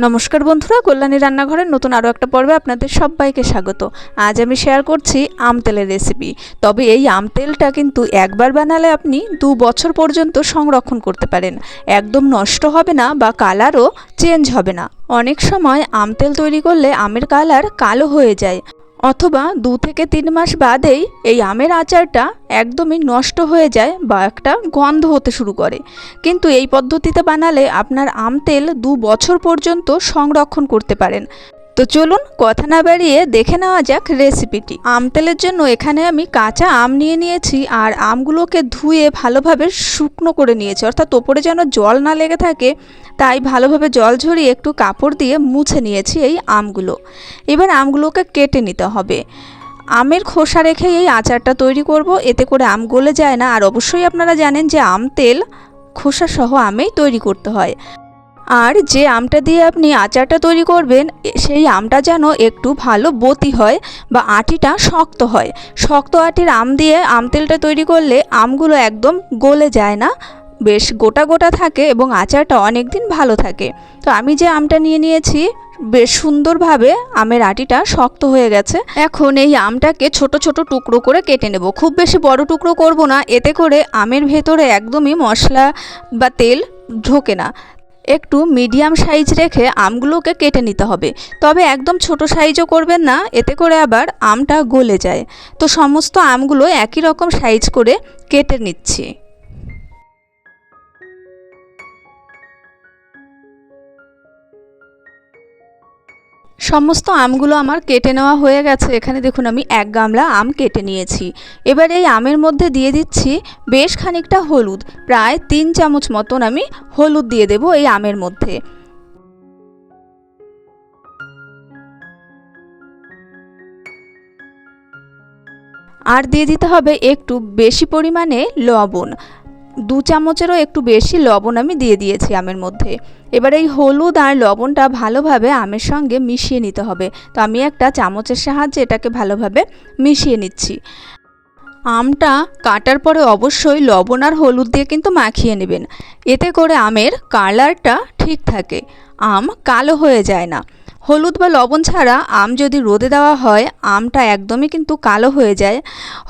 নমস্কার বন্ধুরা, কল্যাণী রান্নাঘরের নতুন আরও একটা পর্বে আপনাদের সবাইকে স্বাগত। আজ আমি শেয়ার করছি আম তেলের রেসিপি তবে এই আম তেলটা কিন্তু একবার বানালে আপনি দু বছর পর্যন্ত সংরক্ষণ করতে পারেন। একদম নষ্ট হবে না বা কালারও চেঞ্জ হবে না। অনেক সময় আম তেল তৈরি করলে আমের কালার কালো হয়ে যায়। অথবা দু থেকে তিন মাস বাদেই এই আমের আচারটা একদমই নষ্ট হয়ে যায় বা একটা গন্ধ হতে শুরু করে। কিন্তু এই পদ্ধতিতে বানালে আপনার আম তেল দু বছর পর্যন্ত সংরক্ষণ করতে পারেন। তো চলুন কথা না বাড়িয়ে দেখে নেওয়া যাক রেসিপিটি আম তেলের জন্য এখানে আমি কাঁচা আম নিয়ে নিয়েছি আর আমগুলোকে ধুয়ে ভালোভাবে শুকনো করে নিয়েছি। অর্থাৎ ওপরে যেন জল না লেগে থাকে, তাই ভালোভাবে জল ঝরিয়ে একটু কাপড় দিয়ে মুছে নিয়েছি এই আমগুলো। এবার আমগুলোকে কেটে নিতে হবে। আমের খোসা রেখে এই আচারটা তৈরি করব। এতে করে আম গলে যায় না। আর অবশ্যই আপনারা জানেন যে আম তেল খোসা সহ আমেই তৈরি করতে হয়। আর যে আমটা দিয়ে আপনি আচারটা তৈরি করবেন, সেই আমটা যেন একটু ভালো বতি হয় বা আটিটা শক্ত হয়। শক্ত আটির আম দিয়ে আম তেলটা তৈরি করলে আমগুলো একদম গলে যায় না, বেশ গোটা গোটা থাকে এবং আচারটা অনেক দিন ভালো থাকে। তো আমি যে আমটা নিয়ে নিয়েছি, বেশ সুন্দরভাবে আমের আটিটা শক্ত হয়ে গেছে। এখন এই আমটাকে ছোট ছোট টুকরো করে কেটে নেব। খুব বেশি বড় টুকরো করব না, এতে করে আমের ভেতরে একদমই মশলা বা তেল ঢোকে না। একটু মিডিয়াম সাইজ রেখে আমগুলোকে কেটে নিতে হবে। তবে একদম ছোট সাইজও করবেন না, এতে করে আবার আমটা গলে যায়। তো সমস্ত আমগুলো একই রকম সাইজ করে কেটে নিচ্ছি। সমস্ত আমগুলো আমার কেটে নেওয়া হয়ে গেছে। এখানে দেখুন, আমি এক গামলা আম কেটে নিয়েছি। এবার এই আমের মধ্যে দিয়ে দিচ্ছি বেশ খানিকটা হলুদ। প্রায় তিন চামচ মতন আমি হলুদ দিয়ে দেব এই আমের মধ্যে। আর দিয়ে দিতে হবে একটু বেশি পরিমাণে লবণ। দু চামচেরও একটু বেশি লবণ আমি দিয়ে দিয়েছি আমের মধ্যে। এবার এই হলুদ আর লবণটা ভালোভাবে আমের সঙ্গে মিশিয়ে নিতে হবে। তো আমি একটা চামচের সাহায্যে এটাকে ভালোভাবে মিশিয়ে নিচ্ছি। আমটা কাটার পরে অবশ্যই লবণ আর হলুদ দিয়ে কিন্তু মাখিয়ে নেবেন। এতে করে আমের কালারটা ঠিক থাকে। আম কালো হয়ে যায় না। হলুদ বা লবণ ছাড়া আম যদি রোদে দেওয়া হয়, আমটা একদমই কিন্তু কালো হয়ে যায়।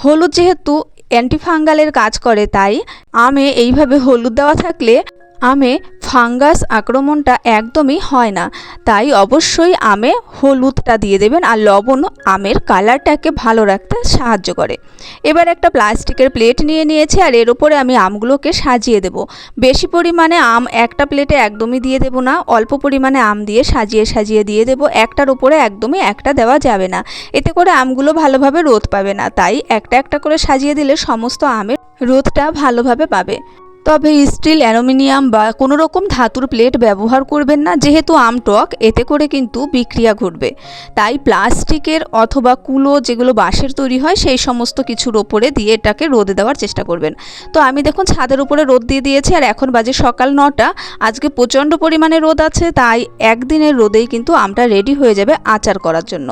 হলুদ যেহেতু অ্যান্টিফাঙ্গালের কাজ করে তাই আমে এইভাবে হলুদ দেওয়া থাকলে আমে ফাঙ্গাস আক্রমণটা একদমই হয় না। তাই অবশ্যই আমে হলুদটা দিয়ে দেবেন আর লবণ আমের কালারটাকে ভালো রাখতে সাহায্য করে। এবার একটা প্লাস্টিকের প্লেট নিয়ে নিয়েছি আর এর উপরে আমি আমগুলোকে সাজিয়ে দেব। বেশি পরিমাণে আম একটা প্লেটে একদমই দিয়ে দেব না, অল্প পরিমাণে আম দিয়ে সাজিয়ে সাজিয়ে দিয়ে দেব। একটার উপরে একদমই একটা দেওয়া যাবে না। এতে করে আমগুলো ভালোভাবে রোদ পাবে না। তাই একটা একটা করে সাজিয়ে দিলে সমস্ত আমের রোদটা ভালোভাবে পাবে। তবে স্টিল অ্যালুমিনিয়াম বা কোনো রকম ধাতুর প্লেট ব্যবহার করবেন না, যেহেতু আমটক এতে করে কিন্তু বিক্রিয়া ঘটবে। তাই প্লাস্টিকের অথবা কুলো যেগুলো বাঁশের তৈরি হয়, সেই সমস্ত কিছুর ওপরে দিয়ে এটাকে রোদে দেওয়ার চেষ্টা করবেন। তো আমি দেখুন ছাদের উপরে রোদ দিয়ে দিয়েছি, আর এখন বাজে সকাল নটা। আজকে প্রচণ্ড পরিমাণে রোদ আছে, তাই একদিনের রোদেই কিন্তু আমটা রেডি হয়ে যাবে আচার করার জন্য।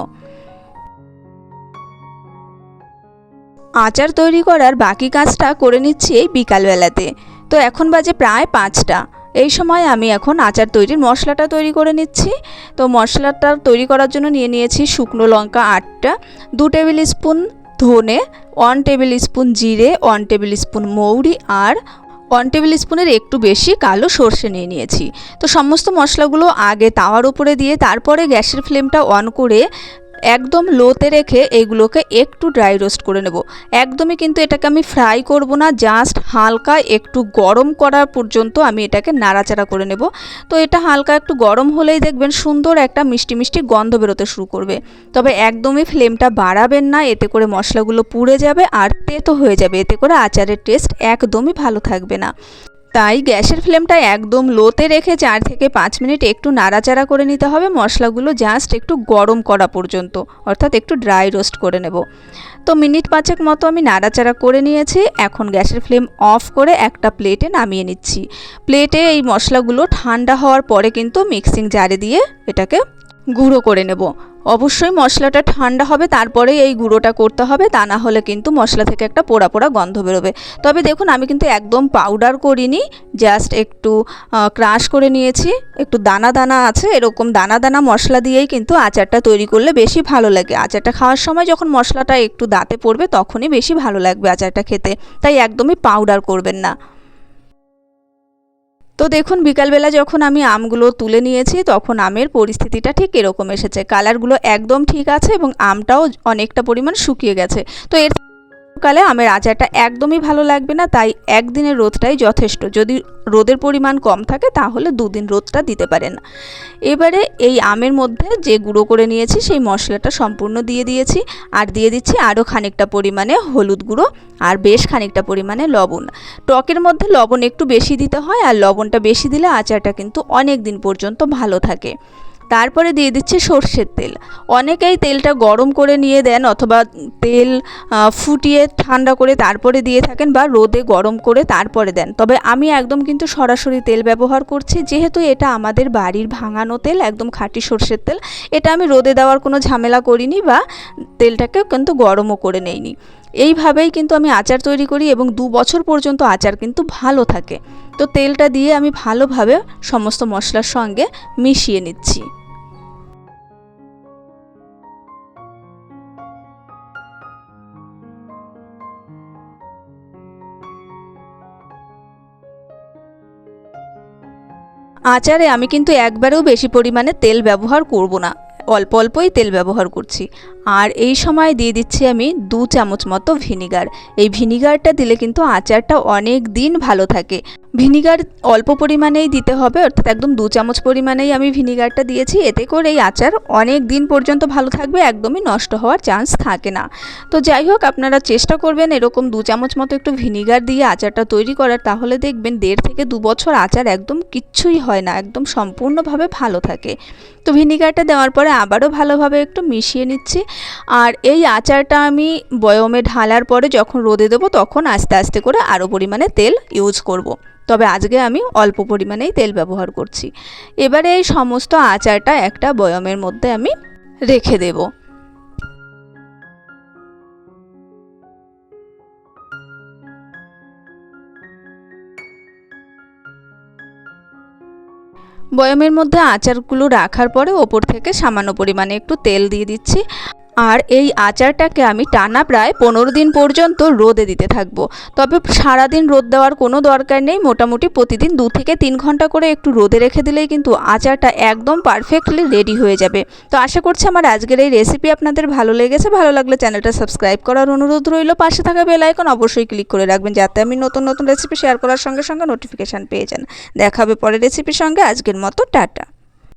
আচার তৈরি করার বাকি কাজটা করে নিচ্ছি এই বিকালবেলাতে। তো এখন বাজে প্রায় পাঁচটা। এই সময় আমি এখন আচার তৈরির মশলাটা তৈরি করে নিচ্ছি। তো মশলাটা তৈরি করার জন্য নিয়ে নিয়েছি শুকনো লঙ্কা আটটা, দু টেবিল স্পুন ধনে, ওয়ান টেবিল স্পুন জিরে, ওয়ান টেবিল স্পুন মৌরি আর ওয়ান টেবিল স্পুনের একটু বেশি কালো সর্ষে নিয়ে নিয়েছি। তো সমস্ত মশলাগুলো আগে তাওয়ার উপরে দিয়ে তারপরে গ্যাসের ফ্লেমটা অন করে একদম লোতে রেখে এগুলোকে একটু ড্রাই রোস্ট করে নেব। একদমই কিন্তু এটাকে আমি ফ্রাই করব না জাস্ট হালকা একটু গরম করা পর্যন্ত আমি এটাকে নাড়াচাড়া করে নেব। তো এটা হালকা একটু গরম হলেই দেখবেন সুন্দর একটা মিষ্টি মিষ্টি গন্ধ বেরোতে শুরু করবে। তবে একদমই ফ্লেমটা বাড়াবেন না, এতে করে মশলাগুলো পুড়ে যাবে আর তেতো হয়ে যাবে, এতে করে আচারের টেস্ট একদমই ভালো থাকবে না। তাই গ্যাসের ফ্লেমটা একদম লোতে রেখে চার থেকে পাঁচ মিনিট একটু নাড়াচাড়া করে নিতে হবে। মশলাগুলো জাস্ট একটু গরম করা পর্যন্ত, অর্থাৎ একটু ড্রাই রোস্ট করে নেব। তো মিনিট পাঁচেক মতো আমি নাড়াচাড়া করে নিয়েছি। এখন গ্যাসের ফ্লেম অফ করে একটা প্লেটে নামিয়ে নিচ্ছি। প্লেটে এই মশলাগুলো ঠান্ডা হওয়ার পরে কিন্তু মিক্সিং জারে দিয়ে এটাকে গুঁড়ো করে নেব। অবশ্যই মশলাটা ঠান্ডা হবে তারপরে এই গুঁড়োটা করতে হবে, তা না হলে কিন্তু মশলা থেকে একটা পোড়া পোড়া গন্ধ বেরোবে। তবে দেখুন, আমি কিন্তু একদম পাউডার করিনি জাস্ট একটু ক্রাশ করে নিয়েছি। একটু দানা দানা আছে, এরকম দানা দানা মশলা দিয়েই কিন্তু আচারটা তৈরি করলে বেশি ভালো লাগে। আচারটা খাওয়ার সময় যখন মশলাটা একটু দাঁতে পড়বে, তখনই বেশি ভালো লাগবে আচারটা খেতে। তাই একদমই পাউডার করবেন না। তো দেখুন, বিকালবেলা যখন আমি আমগুলো তুলে নিয়েছি, তখন আমের পরিস্থিতিটা ঠিক এরকম এসেছে। কালারগুলো একদম ঠিক আছে এবং আমটাও অনেকটা পরিমাণ শুকিয়ে গেছে। তো এর কালে আমের আচারটা একদমই ভালো লাগবে না, তাই একদিনের রোদটাই যথেষ্ট। যদি রোদের পরিমাণ কম থাকে, তাহলে দুদিন রোদটা দিতে পারেন। এবারে এই আমের মধ্যে যে গুঁড়ো করে নিয়েছি, সেই মশলাটা সম্পূর্ণ দিয়ে দিয়েছি। আর দিয়ে দিচ্ছি আরও খানিকটা পরিমাণে হলুদ গুঁড়ো আর বেশ খানিকটা পরিমাণে লবণ। টকের মধ্যে লবণ একটু বেশি দিতে হয়, আর লবণটা বেশি দিলে আচারটা কিন্তু অনেক দিন পর্যন্ত ভালো থাকে। তারপরে দিয়ে দিচ্ছি সর্ষের তেল। অনেকেই তেলটা গরম করে নিয়ে দেন অথবা তেল ফুটিয়ে ঠান্ডা করে তারপরে দিয়ে থাকেন বা রোদে গরম করে তারপরে দেন। তবে আমি একদম কিন্তু সরাসরি তেল ব্যবহার করছি, যেহেতু এটা আমাদের বাড়ির ভাঙানো তেল, একদম খাঁটি সর্ষের তেল। এটা আমি রোদে দেওয়ার কোনো ঝামেলা করিনি বা তেলটাকে কিন্তু গরমও করে নেইনি। এইভাবেই কিন্তু আমি আচার তৈরি করি এবং দু বছর পর্যন্ত আচার কিন্তু ভালো থাকে। তো তেলটা দিয়ে আমি ভালোভাবে সমস্ত মশলার সঙ্গে মিশিয়ে নিচ্ছি। আচারে আমি কিন্তু একবারেও বেশি পরিমাণে তেল ব্যবহার করব না। অল্প অল্পই তেল ব্যবহার করছি। আর এই সময় দিয়ে দিচ্ছি আমি দু চামচ মতো ভিনিগার। এই ভিনিগারটা দিলে কিন্তু আচারটা অনেক দিন ভালো থাকে। ভিনিগার অল্প পরিমাণেই দিতে হবে, অর্থাৎ একদম দু চামচ পরিমাণেই আমি ভিনিগারটা দিয়েছি। এতে করে এই আচার অনেক দিন পর্যন্ত ভালো থাকবে, একদমই নষ্ট হওয়ার চান্স থাকে না। তো যাই হোক, আপনারা চেষ্টা করবেন এরকম দু চামচ মতো একটু ভিনিগার দিয়ে আচারটা তৈরি করার। তাহলে দেখবেন দেড় থেকে দু বছর আচার একদম কিচ্ছুই হয় না, একদম সম্পূর্ণভাবে ভালো থাকে। তো ভিনিগারটা দেওয়ার পরে আবারও ভালোভাবে একটু মিশিয়ে নিচ্ছি। আর এই আচারটা আমি বয়মে ঢালার পরে যখন রোদে দেবো, তখন আস্তে আস্তে করে আরও পরিমাণে তেল ইউজ করব। তবে আজকে আমি অল্প পরিমাণেই তেল ব্যবহার করছি। এবারে এই সমস্ত আচারটা একটা বয়মের মধ্যে আমি রেখে দেবো। বয়মের মধ্যে আচারগুলো রাখার পরে ওপর থেকে সামান্য পরিমাণে একটু তেল দিয়ে দিচ্ছি। আর এই আচারটাকে আমি টানা প্রায় পনেরো দিন পর্যন্ত রোদে দিতে থাকব। তবে সারাদিন রোদ দেওয়ার কোনো দরকার নেই। মোটামুটি প্রতিদিন দু থেকে তিন ঘণ্টা করে একটু রোদে রেখে দিলেই কিন্তু আচারটা একদম পারফেক্টলি রেডি হয়ে যাবে। তো আশা করছি আমার আজকের এই রেসিপি আপনাদের ভালো লেগেছে। ভালো লাগলে চ্যানেলটা সাবস্ক্রাইব করার অনুরোধ রইল। পাশে থাকা বেল আইকন অবশ্যই ক্লিক করে রাখবেন যাতে আমি নতুন নতুন রেসিপি শেয়ার করার সঙ্গে সঙ্গে নোটিফিকেশান পেয়ে যান। দেখাবে পরে রেসিপির সঙ্গে। আজকের মতো টাটা।